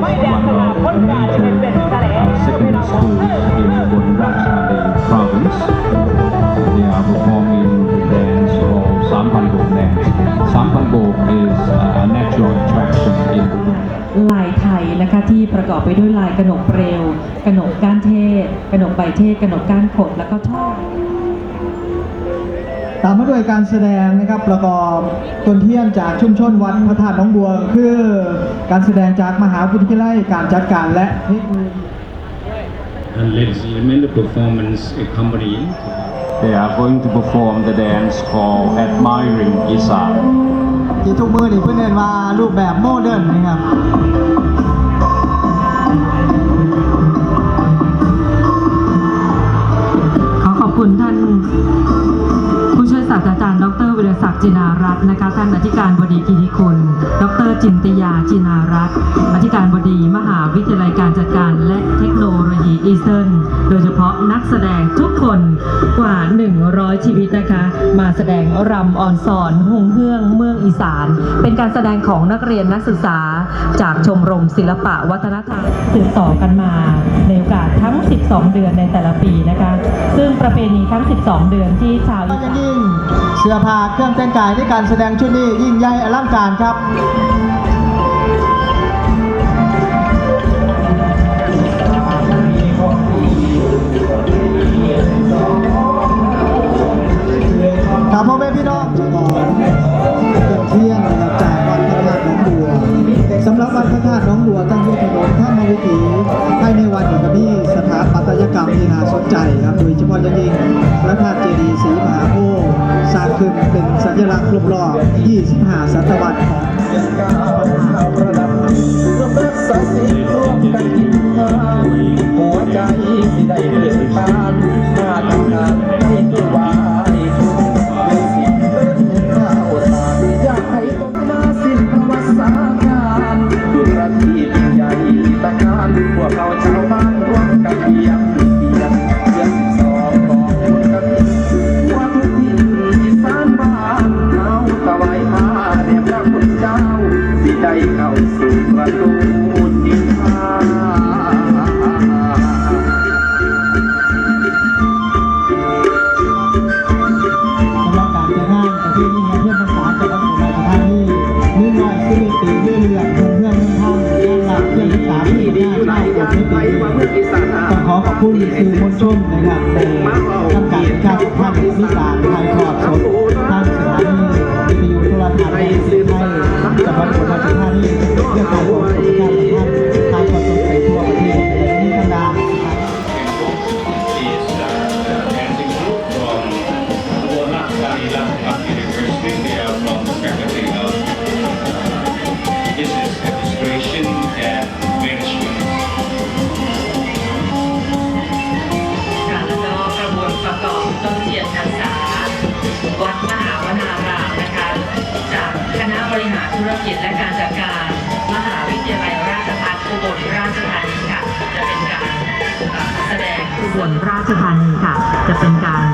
ไม่แดงสนามพ้นกาจะเป็นเป็นทะเล secondary school in Bonrachade province. They are performing the dance of Sampanbok dance. Sampanbok is uh, a natural attraction in ลายไทยนะคะที่ประกอบไปด้วยลายกระหนกเปลวกระหนกก้านเทศกระหนกใบเทศกระหนกก้านขดแล้วก็ช่อ ตามมาด้วยการแสดงนะครับประกอบต้นเทียนจากชุมชนวัดพระธาตุหน้องบัว คือการแสดงจากมหาวิทยาลัยการจัดการและเทคโนโลยี And ladies and gentlemen, the performance accompanying They are going to perform the dance called Admiring Isan. ที่ทุกมือนี่เพื่อนเรียนว่ารูปแบบโมเดิร์นนะครับ ขอขอบคุณท่านผู้ช่วย ศาสตราจารย์ ดรวิรศักดิ์จินารัตน์นะคะท่านอธิการบดีกิติคุณ ดรจินตยาจินารัตน์อธิการบดี มหาวิทยาลัยการจัดการและเทคโนโลยีอีสเทิร์น โดยเฉพาะนักแสดงทุกคนกว่า 100 ชีวิตนะคะ มาแสดงรำอ่อนสอนหงเฮืองเมืองอีสาน เป็นการแสดงของนักเรียนนักศึกษา จากชมรมศิลปะวัฒนธรรมสืบต่อกันมาในโอกาสทั้ง 12 เดือนในแต่ละปีนะคะ ซึ่งประเพณีทั้ง 12 เดือนที่ชาวอีสานยิ่งเสื้อผ้าเครื่องแต่งกายในการแสดงชุดนี้ยิ่งใหญ่อลังการครับ พ่อแม่พี่น้องก่อนเป็นเที่ยงนะครับจากวัดพระธาตุหนองบัวสำหรับวัดพระธาตุหนองบัวตั้งอยู่ถนนท่ามวิถีภายในวันี่ก็มีสถาปัตยกรรมที่น่าสนใจครับโดยเฉพาะอย่างยิ่งพระธาตุเจดีย์ศรีมหาโพธิ์สร้างขึ้นเป็นสัญลักษณ์ครบรอบ25ศตวรรษของหัวใจที่ได้เปลี่ยนผ่านมา ขอขอบคุณสื่อมวลชนนะครับในทำการประชาสัมพันธ์มีการถ่ายทอดสด บลราชธานีค่ะ จะเป็นการ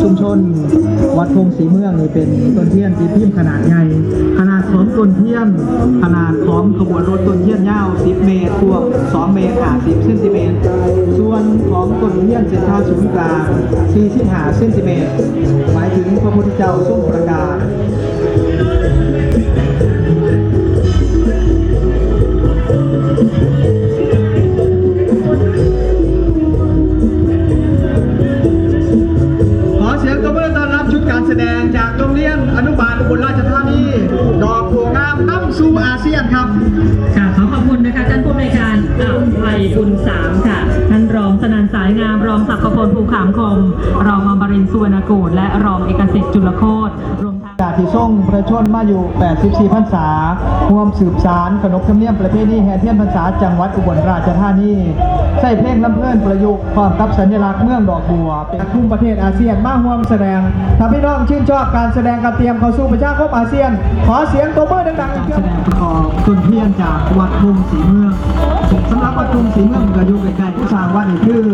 ชุมชน วัดพงศรีเมืองนี่เป็นต้นเทียนที่พิมพ์ขนาดใหญ่ขนาดของต้นเทียน ขนาดของขบวนรถต้นเทียนยาว 10 เมตรพวก 2 เมตร50เซนติเมตรส่วนของต้นเทียนเส้นผ่าศูนย์กลาง45เซนติเมตรหมายถึงพระพุทธเจ้าทรงประกาศ มรองศักดิ์พลภูขามคม รองอมรินทร์สุวรรณกูลและรองเอกสิทธิ์จุลโคตรรวมทั้งาที่ส่งประชนมาอยู่ 84พรรษาร่วมสืบสารขนบธรรมเนียมประเพณีแห่เทียนพรรษาจังหวัดอุบลราชธานีใส่เพลงลำเพลินประยุกต์พร้อมกับสัญลักษณ์เมืองดอกบัว เป็นทุ่มประเทศอาเซียนมาร่วมแสดงถ้าพี่น้องชื่นชอบการแสดงการเตรียมเข้าสู่ประชาคมอาเซียน ขอเสียงตบมือดังๆการแสดงประกอบต้นเทียนจากวัดพงศรีเมืองสำหรับวัดพงศรีเมืองก็อยู่ใกล้ๆผู้สร้างวัดนี่คือ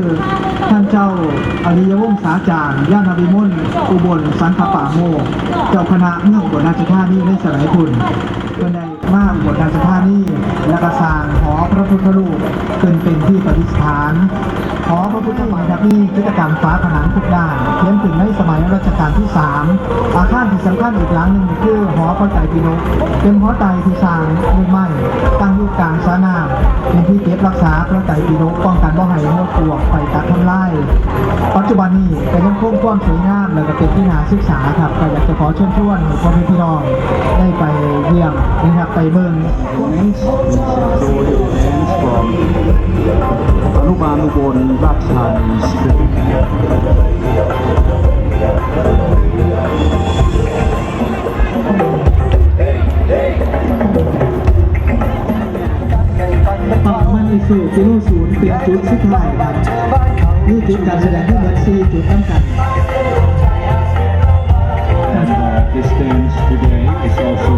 ท่านเจ้าอริยวงศาจารย์ย่านนาวิมลอุบลสันคป่าโมกเจ้าคนาเมืองบทราชธานีได้สลายคุณเป็นใดมากบทราชธานีและกระสางหอพระพุทธรูปเป็นเป็นที่ประดิษฐาน หอพระพุทธรูปครับนี่กิจกรรมฟ้าผนังทุกด้านเขียนถึงในสมัยรัชกาลที่ 3 อาคารที่สำคัญอีกหลังหนึ่งคือหอพระไตรปิฎกเป็นหอไตรที่สร้างด้วยไม้ตั้งอยู่กลางสระน้ำเป็นที่เก็บรักษาพระไตรปิฎกป้องกันบ่ให้มดปลวกไฟกัดทำลายปัจจุบันนี้ก็นยังคงความสวยงามและก็เป็นที่น่าศึกษาครับก็อยากจะขอเชิญชวนพ่อแม่พี่น้องได้ไปเยี่ยมนะครับไปเบิ่ง Dance, dance from Anuban Ubon Ratchani Street. ปรับมันอีกสู่กิโลศูนย์เป็นจุดสุดท้ายครับนี่จุดการแสดงทั้งหมด4จุดน้ำกัน Uh, this dance today is also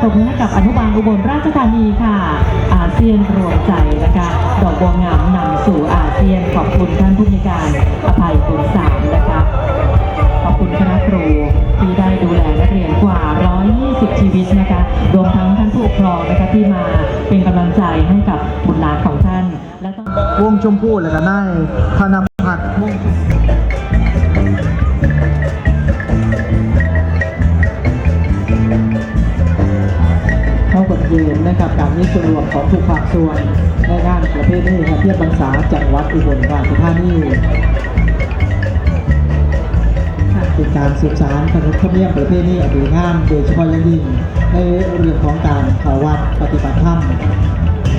ปรบมือให้กับอนุบาลอุบลราชธานีค่ะ อาเซียนรวมใจนะคะดอกบัวงามนำสู่อาเซียนขอบคุณท่านผู้มีการอภัยบุญสามนะคะขอบคุณคณะครูที่ได้ดูแลนักเรียนกว่า 120 ชีวิตนะคะรวมทั้งท่านผู้ปกครองนะคะที่มาเป็นกำลังใจให้กับบุตรหลานของท่าน และต้องวงชมพู่แล้วก็นายธนพัฒน์ ยืนนะครับการมีส่วนรวมของทุกภาคส่วนในงานประเภทนี้ครับเทียบพรรษาจังหวัดอุบลราชธานีเป็นการสืบสารขนบธรรมเนียมประเพณีอันดีงามโดยเฉพาะอย่างยิ่งในเรื่องของการข่าวัดปฏิบัติธรรม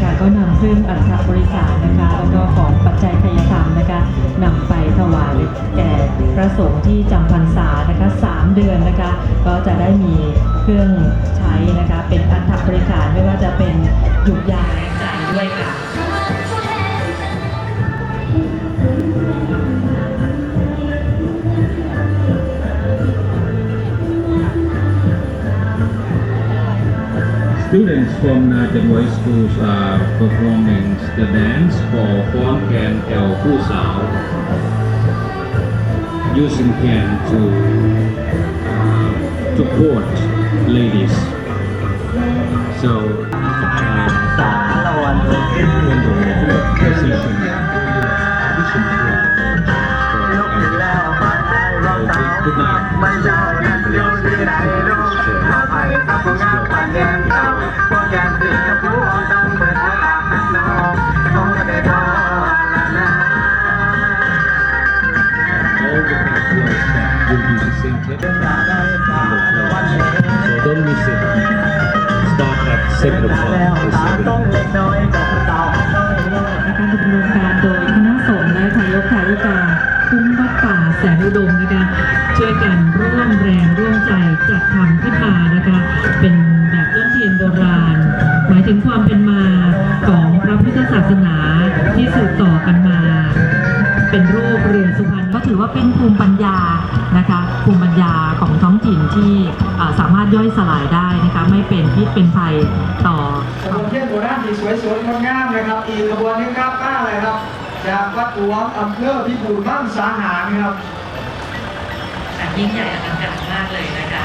คะก็นำเครื่องอัฐบริจาคนะคะแล้วก็ของปัจจัยทายธรรมนะคะนำไปถวายแก่พระสงฆ์ที่จำพรรษานะคะสามเดือนนะคะ ก็จะได้มีเครื่องใช้นะคะเป็นอัฐบริจาคไม่ว่าจะเป็นหยุกยาใจด้วยค่ะ Students from Naja Boys Schools are performing the dance for Huang Can El Fu Sao using can to uh, court ladies. So uh, don't miss it. Start at 7 o'clock การดำเนินการโดยคณะสงฆ์และทายกทายิกาคุ้มวัดป่าแสงอุอุดมนะคะช่วยกันร่วมแรงร่วมใจจัดทำขึ้นมานะคะเป็น แบบต้นเทียนโบราณ หมายถึงความเป็นมาของพระพุทธศาสนาที่สืบต่อกันมา เป็นรูปเรือสุพรรณก็ถือว่าเป็นภูมิปัญญานะคะภูมิปัญญาของท้องถิ่นที่สามารถย่อยสลายได้นะคะไม่เป็นพิษเป็นภัยต่อขบวนเทียนโบราณที่สวยสวยงดงามนะครับ อีกขบวนนึงครับป้าอะไรครับจากวัดหลวงอำเภอพิบูลบ้านสาหารครับ ยิ่งใหญ่อลังการมากเลยนะคะ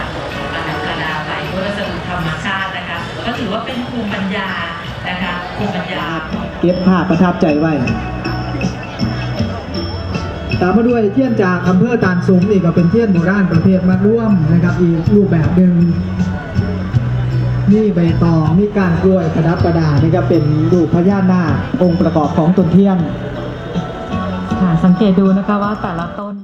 อลังการาไปด้วยวัสดุธรรมชาตินะคะ ก็ถือว่าเป็นภูมิปัญญานะคะภูมิปัญญาเก็บภาพประทับใจไว้ ตามมาด้วยเทียนจากอำเภอตานสุมนี่ก็เป็นเทียนโบราณประเภทมาร่วมนะครับอีกรูปแบบหนึ่งนี่ใบตองมีการกล้วยประดับประดานี่ก็เป็นรูปพญานาคองค์ประกอบของต้นเทียนค่ะสังเกตดูนะคะว่าแต่ละต้น